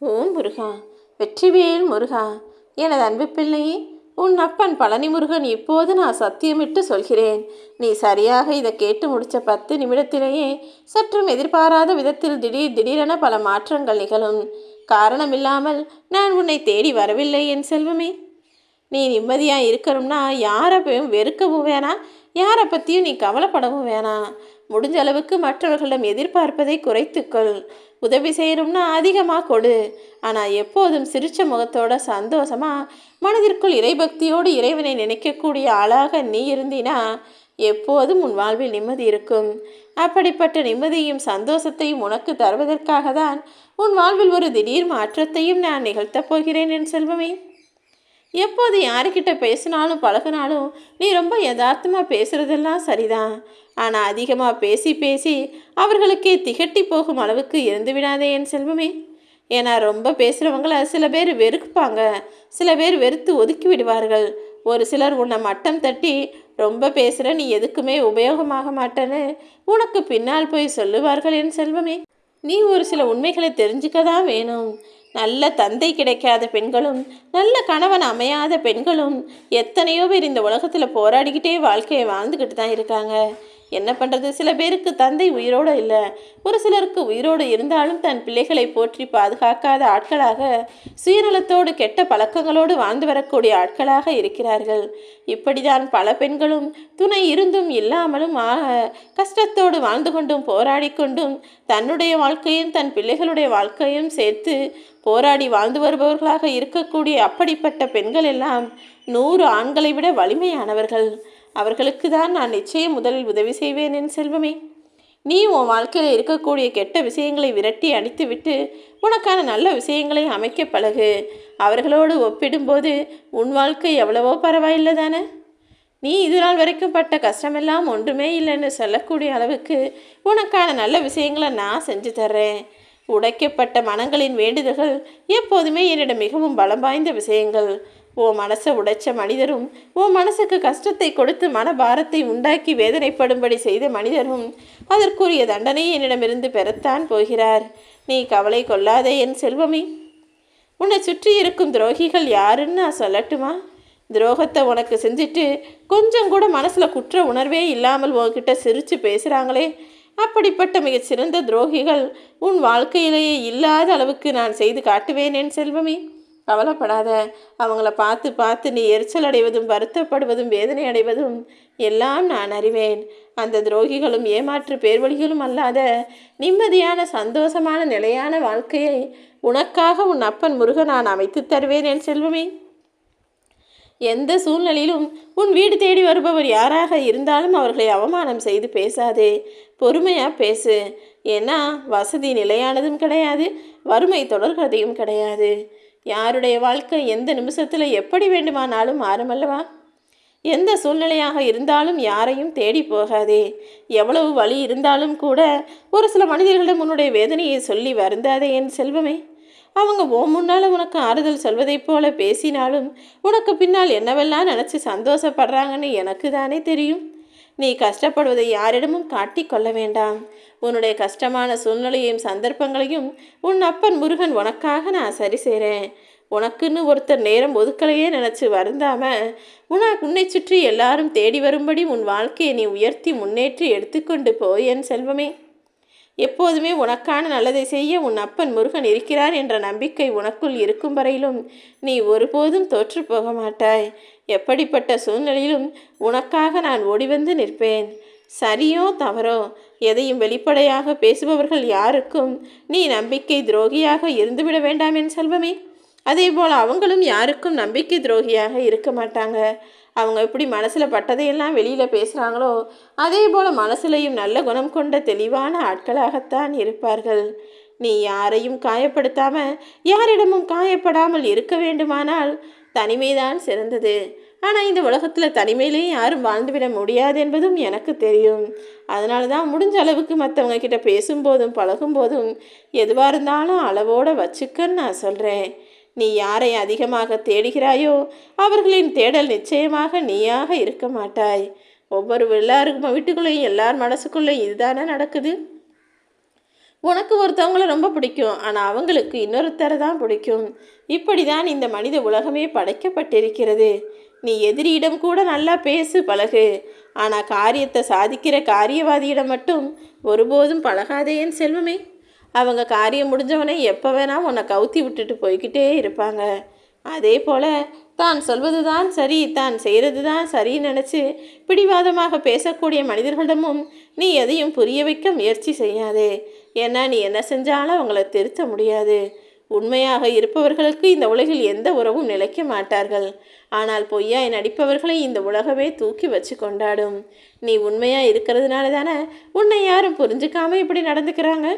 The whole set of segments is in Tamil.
ஓம் முருகா வெற்றிவேல் முருகா எனது அன்பு பிள்ளையே உன் அப்பன் பழனி முருகன் இப்போது நான் சத்தியமிட்டு சொல்கிறேன். நீ சரியாக இதை கேட்டு முடித்த பத்து நிமிடத்திலேயே சற்றும் எதிர்பாராத விதத்தில் திடீர் திடீரென பல மாற்றங்கள் நிகழும். காரணமில்லாமல் நான் உன்னை தேடி வரவில்லை என் செல்வமே. நீ நிம்மதியாக இருக்கணும்னா யாரை போயும் வெறுக்கவும் வேணாம் யாரை பற்றியும் நீ கவலைப்படவும் வேணாம் முடிஞ்ச அளவுக்கு மற்றவர்களிடம் எதிர்பார்ப்பதை குறைத்துக்கொள். உதவி செய்யணும்னா அதிகமாக கொடு. ஆனால் எப்போதும் சிரித்த முகத்தோட சந்தோஷமாக மனதிற்குள் இறைபக்தியோடு இறைவனை நினைக்கக்கூடிய ஆளாக நீ இருந்தினா எப்போதும் உன் வாழ்வில் நிம்மதி இருக்கும். அப்படிப்பட்ட நிம்மதியும் சந்தோஷத்தையும் உனக்கு தருவதற்காக தான் உன் வாழ்வில் ஒரு திடீர் மாற்றத்தையும் நான் நிகழ்த்தப் போகிறேன் என் செல்வமே. எப்போது யாருக்கிட்ட பேசினாலும் பழகினாலும் நீ ரொம்ப யதார்த்தமாக பேசுகிறதெல்லாம் சரிதான். ஆனால் அதிகமாக பேசி பேசி அவர்களுக்கே திகட்டி போகும் அளவுக்கு இருந்து விடாதே என் செல்வமே. ஏன்னா ரொம்ப பேசுகிறவங்கள சில பேர் வெறுப்பாங்க. சில பேர் வெறுத்து ஒதுக்கி விடுவார்கள். ஒரு சிலர் உன்னை மட்டம் தட்டி ரொம்ப பேசுகிற நீ எதுக்குமே உபயோகமாக மாட்டேன்னு உனக்கு பின்னால் போய் சொல்லுவார்கள் என் செல்வமே. நீ ஒரு சில உண்மைகளை தெரிஞ்சுக்க தான் வேணும். நல்ல தந்தை கிடைக்காத பெண்களும் நல்ல கணவன் அமையாத பெண்களும் எத்தனையோ பேர் இந்த உலகத்தில் போராடிக்கிட்டே வாழ்க்கையை வாழ்ந்துக்கிட்டு தான் இருக்காங்க. என்ன பண்ணுறது சில பேருக்கு தந்தை உயிரோடு இல்லை. ஒரு சிலருக்கு உயிரோடு இருந்தாலும் தன் பிள்ளைகளை போற்றி பாதுகாக்காத ஆட்களாக சுயநலத்தோடு கெட்ட பழக்கங்களோடு வாழ்ந்து வரக்கூடிய ஆட்களாக இருக்கிறார்கள். இப்படிதான் பல பெண்களும் துணை இருந்தும் இல்லாமலும் ஆக கஷ்டத்தோடு வாழ்ந்து கொண்டும் போராடி கொண்டும் தன்னுடைய வாழ்க்கையும் தன் பிள்ளைகளுடைய வாழ்க்கையும் சேர்த்து போராடி வாழ்ந்து வருபவர்களாக இருக்கக்கூடிய அப்படிப்பட்ட பெண்கள் எல்லாம் நூறு ஆண்களை விட வலிமையானவர்கள். அவர்களுக்கு தான் நான் நிச்சயம் முதலில் உதவி செய்வேன் என் செல்வமே. நீ உன் வாழ்க்கையில் இருக்கக்கூடிய கெட்ட விஷயங்களை விரட்டி அடித்துவிட்டு உனக்கான நல்ல விஷயங்களை அமைக்க பழகு. அவர்களோடு ஒப்பிடும்போது உன் வாழ்க்கை எவ்வளவோ பரவாயில்லை தானே நீ இது நாள் வரைக்கும் பட்ட கஷ்டமெல்லாம் ஒன்றுமே இல்லைன்னு சொல்லக்கூடிய அளவுக்கு உனக்கான நல்ல விஷயங்களை நான் செஞ்சு தர்றேன். உடைக்கப்பட்ட மனங்களின் வேண்டுதல்கள் எப்போதுமே என்னிடம் மிகவும் பலம் வாய்ந்த விஷயங்கள். ஓ மனசை உடைச்ச மனிதரும் ஓ மனசுக்கு கஷ்டத்தை கொடுத்து மனபாரத்தை உண்டாக்கி வேதனைப்படும்படி செய்த மனிதரும் அதற்குரிய தண்டனையை என்னிடமிருந்து பெறத்தான் போகிறார். நீ கவலை கொள்ளாதே என் செல்வமே. உன்னை சுற்றி இருக்கும் துரோகிகள் யாருன்னு நான் சொல்லட்டுமா? துரோகத்தை உனக்கு செஞ்சுட்டு கொஞ்சம் கூட மனசில் குற்ற உணர்வே இல்லாமல் உன்கிட்ட சிரித்து பேசுகிறாங்களே அப்படிப்பட்ட மிகச்சிறந்த துரோகிகள் உன் வாழ்க்கையிலேயே இல்லாத அளவுக்கு நான் செய்து காட்டுவேன் என் செல்வமே. கவலைப்படாத. அவங்கள பார்த்து பார்த்து நீ எரிச்சல் அடைவதும் வருத்தப்படுவதும் வேதனை அடைவதும் எல்லாம் நான் அறிவேன். அந்த துரோகிகளும் ஏமாற்று பேர்வழிகளும் அல்லாத நிம்மதியான சந்தோஷமான நிலையான வாழ்க்கையை உனக்காக உன் அப்பன் முருகன் நான் அமைத்து தருவேன் என் செல்வமே. எந்த சூழ்நிலையிலும் உன் வீடு தேடி வருபவர் யாராக இருந்தாலும் அவர்களை அவமானம் செய்து பேசாதே. பொறுமையாக பேசு. ஏன்னா வசதி நிலையானதும் கிடையாது வறுமை தொடர்கதையும் கிடையாது. யாருடைய வாழ்க்கை எந்த நிமிஷத்தில் எப்படி வேண்டுமானாலும் மாறுமல்லவா? எந்த சூழ்நிலையாக இருந்தாலும் யாரையும் தேடி போகாதே. எவ்வளவு வழி இருந்தாலும் கூட ஒரு சில மனிதர்களிடம் உன்னுடைய வேதனையை சொல்லி வருந்தாதே என் செல்வமே. அவங்க ஓ முன்னால் உனக்கு ஆறுதல் சொல்வதைப் போல பேசினாலும் உனக்கு பின்னால் என்னவெல்லாம் நினச்சி சந்தோஷப்படுறாங்கன்னு எனக்கு தானே தெரியும். நீ கஷ்டப்படுவதை யாரிடமும் காட்டி கொள்ள வேண்டாம். உன்னுடைய கஷ்டமான சூழ்நிலையையும் சந்தர்ப்பங்களையும் உன் அப்பன் முருகன் உனக்காக நான் சரி செய்கிறேன் உனக்குன்னு ஒருத்தர் நேரம் ஒதுக்கலையே நினச்சி வருந்தாம உனக்கு உன்னை சுற்றி எல்லாரும் தேடி வரும்படி உன் வாழ்க்கையை நீ உயர்த்தி முன்னேற்றி எடுத்துக்கொண்டு போய் என் செல்வமே. எப்போதுமே உனக்கான நல்லதை செய்ய உன் அப்பன் முருகன் இருக்கிறார் என்ற நம்பிக்கை உனக்குள் இருக்கும் வரையிலும் நீ ஒருபோதும் தோற்று போக மாட்டாய். எப்படிப்பட்ட சூழ்நிலையிலும் உனக்காக நான் ஓடிவந்து நிற்பேன். சரியோ தவறோ எதையும் வெளிப்படையாக பேசுபவர்கள் யாருக்கும் நீ நம்பிக்கை துரோகியாக இருந்துவிட வேண்டாம் என் செல்வமே. அதேபோல் அவங்களும் யாருக்கும் நம்பிக்கை துரோகியாக இருக்க மாட்டாங்க. அவங்க எப்படி மனசில் பட்டதையெல்லாம் வெளியில் பேசுகிறாங்களோ அதே போல் மனசுலையும் நல்ல குணம் கொண்ட தெளிவான ஆட்களாகத்தான் இருப்பார்கள். நீ யாரையும் காயப்படுத்தாமல் யாரிடமும் காயப்படாமல் இருக்க வேண்டுமானால் தனிமைதான் சிறந்தது. ஆனால் இந்த உலகத்தில் தனிமையிலே யாரும் வாழ்ந்துவிட முடியாது என்பதும் எனக்கு தெரியும். அதனால தான் முடிஞ்ச அளவுக்கு மற்றவங்க கிட்ட பேசும்போதும் பழகும்போதும் எதுவாக இருந்தாலும் அளவோடு வச்சுக்கன்னு நான் சொல்கிறேன் நீ யாரை அதிகமாக தேடுகிறாயோ அவர்களின் தேடல் நிச்சயமாக நீயாக இருக்க மாட்டாய். ஒவ்வொரு எல்லாருக்கும் வீட்டுக்குள்ளேயும் எல்லார் மனசுக்குள்ளேயும் இதுதானே நடக்குது? உனக்கு ஒருத்தவங்கள ரொம்ப பிடிக்கும். ஆனால் அவங்களுக்கு இன்னொருத்தரை தான் பிடிக்கும். இப்படி தான் இந்த மனித உலகமே படைக்கப்பட்டிருக்கிறது. நீ எதிரியிடம் கூட நல்லா பேசு பழகு. ஆனால் காரியத்தை சாதிக்கிற காரியவாதியிடம் மட்டும் ஒருபோதும் பழகாதே செல்வமே. அவங்க காரியம் முடிஞ்சவனே எப்போ வேணால் உன்னை கவுத்தி விட்டுட்டு போய்கிட்டே இருப்பாங்க. அதே போல் தான் சொல்வது தான் சரி தான் செய்கிறது தான் சரின்னு நினச்சி பிடிவாதமாக பேசக்கூடிய மனிதர்களிடமும் நீ எதையும் புரிய வைக்க முயற்சி செய்யாதே. ஏன்னா நீ என்ன செஞ்சாலும் அவங்கள திருத்த முடியாது. உண்மையாக இருப்பவர்களுக்கு இந்த உலகில் எந்த உறவும் நிலைக்க மாட்டார்கள். ஆனால் பொய்யாய் நடிப்பவர்களை இந்த உலகமே தூக்கி வச்சு கொண்டாடும். நீ உண்மையாக இருக்கிறதுனால தானே உன்னை யாரும் புரிஞ்சுக்காம இப்படி நடந்துக்கிறாங்க?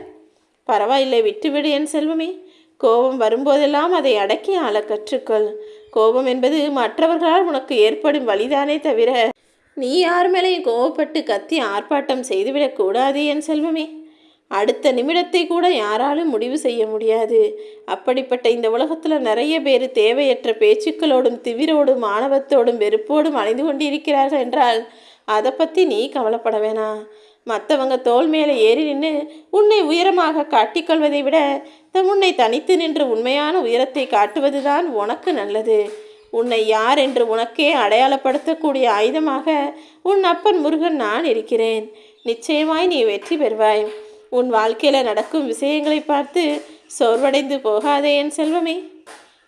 பரவாயில்லை விட்டுவிடு என் செல்வமே. கோபம் வரும்போதெல்லாம் அதை அடக்கி ஆள கற்றுக்கொள். கோபம் என்பது மற்றவர்களால் உனக்கு ஏற்படும் வழிதானே தவிர நீ யார் மேலேயும் கோபப்பட்டு கத்தி ஆர்ப்பாட்டம் செய்துவிடக்கூடாது என் செல்வமே. அடுத்த நிமிடத்தை கூட யாராலும் முடிவு செய்ய முடியாது. அப்படிப்பட்ட இந்த உலகத்தில் நிறைய பேர் தேவையற்ற பேச்சுக்களோடும் திவிரோடும் ஆணவத்தோடும் வெறுப்போடும் அலைந்து கொண்டிருக்கிறார்கள் என்றால் அதை பற்றி நீ கவலைப்பட வேணாம் மற்றவங்க தோல் மேலே ஏறி நின்று உன்னை உயரமாக காட்டிக்கொள்வதை விட தம் உன்னை தனித்து நின்று உண்மையான உயரத்தை காட்டுவதுதான் உனக்கு நல்லது. உன்னை யார் என்று உனக்கே அடையாளப்படுத்தக்கூடிய ஆயுதமாக உன் அப்பன் முருகன் நான் இருக்கிறேன். நிச்சயமாய் நீ வெற்றி பெறுவாய். உன் வாழ்க்கையில் நடக்கும் விஷயங்களை பார்த்து சோர்வடைந்து போகாதே என் செல்வமே.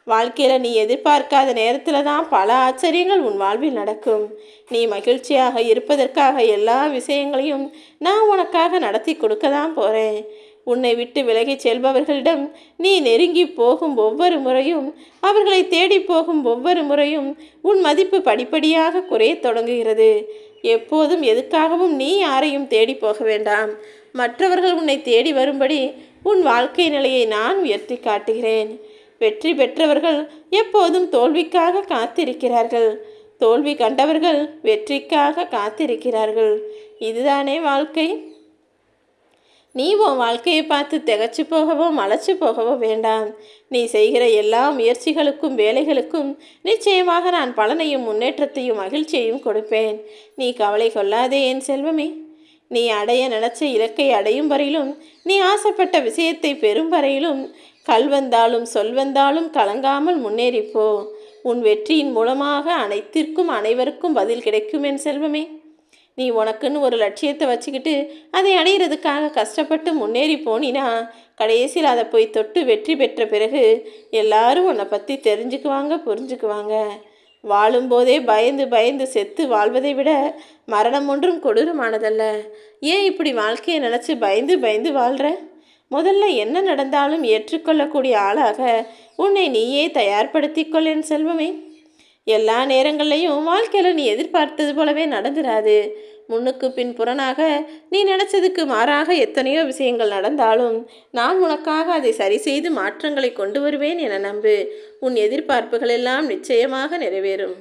வாழ்க்கையில் நீ எதிர்பார்க்காத நேரத்தில் தான் பல ஆச்சரியங்கள் உன் வாழ்வில் நடக்கும். நீ மகிழ்ச்சியாக இருப்பதற்காக எல்லா விஷயங்களையும் நான் உனக்காக நடத்தி கொடுக்க தான் போகிறேன் உன்னை விட்டு விலகிச் செல்பவர்களிடம் நீ நெருங்கி போகும் ஒவ்வொரு முறையும் அவர்களை தேடி போகும் ஒவ்வொரு முறையும் உன் மதிப்பு படிப்படியாக குறையத் தொடங்குகிறது. எப்போதும் எதுக்காகவும் நீ யாரையும் தேடி போக வேண்டாம். மற்றவர்கள் உன்னை தேடி வரும்படி உன் வாழ்க்கை நிலையை நான் உயர்த்தி காட்டுகிறேன். வெற்றி பெற்றவர்கள் எப்போதும் தோல்விக்காக காத்திருக்கிறார்கள். தோல்வி கண்டவர்கள் வெற்றிக்காக காத்திருக்கிறார்கள். இதுதானே வாழ்க்கை? நீ உன் வாழ்க்கையை பார்த்து திகச்சு போகவோ மலைச்சு போகவோ வேண்டாம். நீ செய்கிற எல்லா முயற்சிகளுக்கும் வேலைகளுக்கும் நிச்சயமாக நான் பலனையும் முன்னேற்றத்தையும் மகிழ்ச்சியையும் கொடுப்பேன். நீ கவலை கொள்ளாதே என் செல்வமே. நீ அடைய நினச்ச இலக்கை அடையும் வரையிலும் நீ ஆசைப்பட்ட விஷயத்தை பெறும் வரையிலும் கல் வந்தாலும் சொல் வந்தாலும் கலங்காமல் முன்னேறிப்போ உன் வெற்றியின் மூலமாக அனைத்திற்கும் அனைவருக்கும் பதில் கிடைக்கும் என் செல்வமே. நீ உனக்குன்னு ஒரு லட்சியத்தை வச்சுக்கிட்டு அதை அடையிறதுக்காக கஷ்டப்பட்டு முன்னேறி போனினா கடைசியில் அதை போய் தொட்டு வெற்றி பெற்ற பிறகு எல்லாரும் உன்னை பற்றி தெரிஞ்சுக்குவாங்க புரிஞ்சுக்குவாங்க. வாழும்போதே பயந்து பயந்து செத்து வாழ்வதை விட மரணம் ஒன்றும் கொடூரமானதல்ல. ஏன் இப்படி வாழ்க்கையை நினச்சி பயந்து பயந்து வாழ்கிற முதல்ல என்ன நடந்தாலும் ஏற்றுக்கொள்ளக்கூடிய ஆளாக உன்னை நீயே தயார்படுத்திக்கொள் என் செல்வமே. எல்லா நேரங்கள்லையும் வாழ்க்கையில் நீ எதிர்பார்த்தது போலவே நடந்துராது. முன்னுக்கு பின் புறனாக நீ நினச்சதுக்கு மாறாக எத்தனையோ விஷயங்கள் நடந்தாலும் நான் உனக்காக அதை சரி செய்து மாற்றங்களை கொண்டு வருவேன் என நம்பு. உன் எதிர்பார்ப்புகள் எல்லாம் நிச்சயமாக நிறைவேறும்.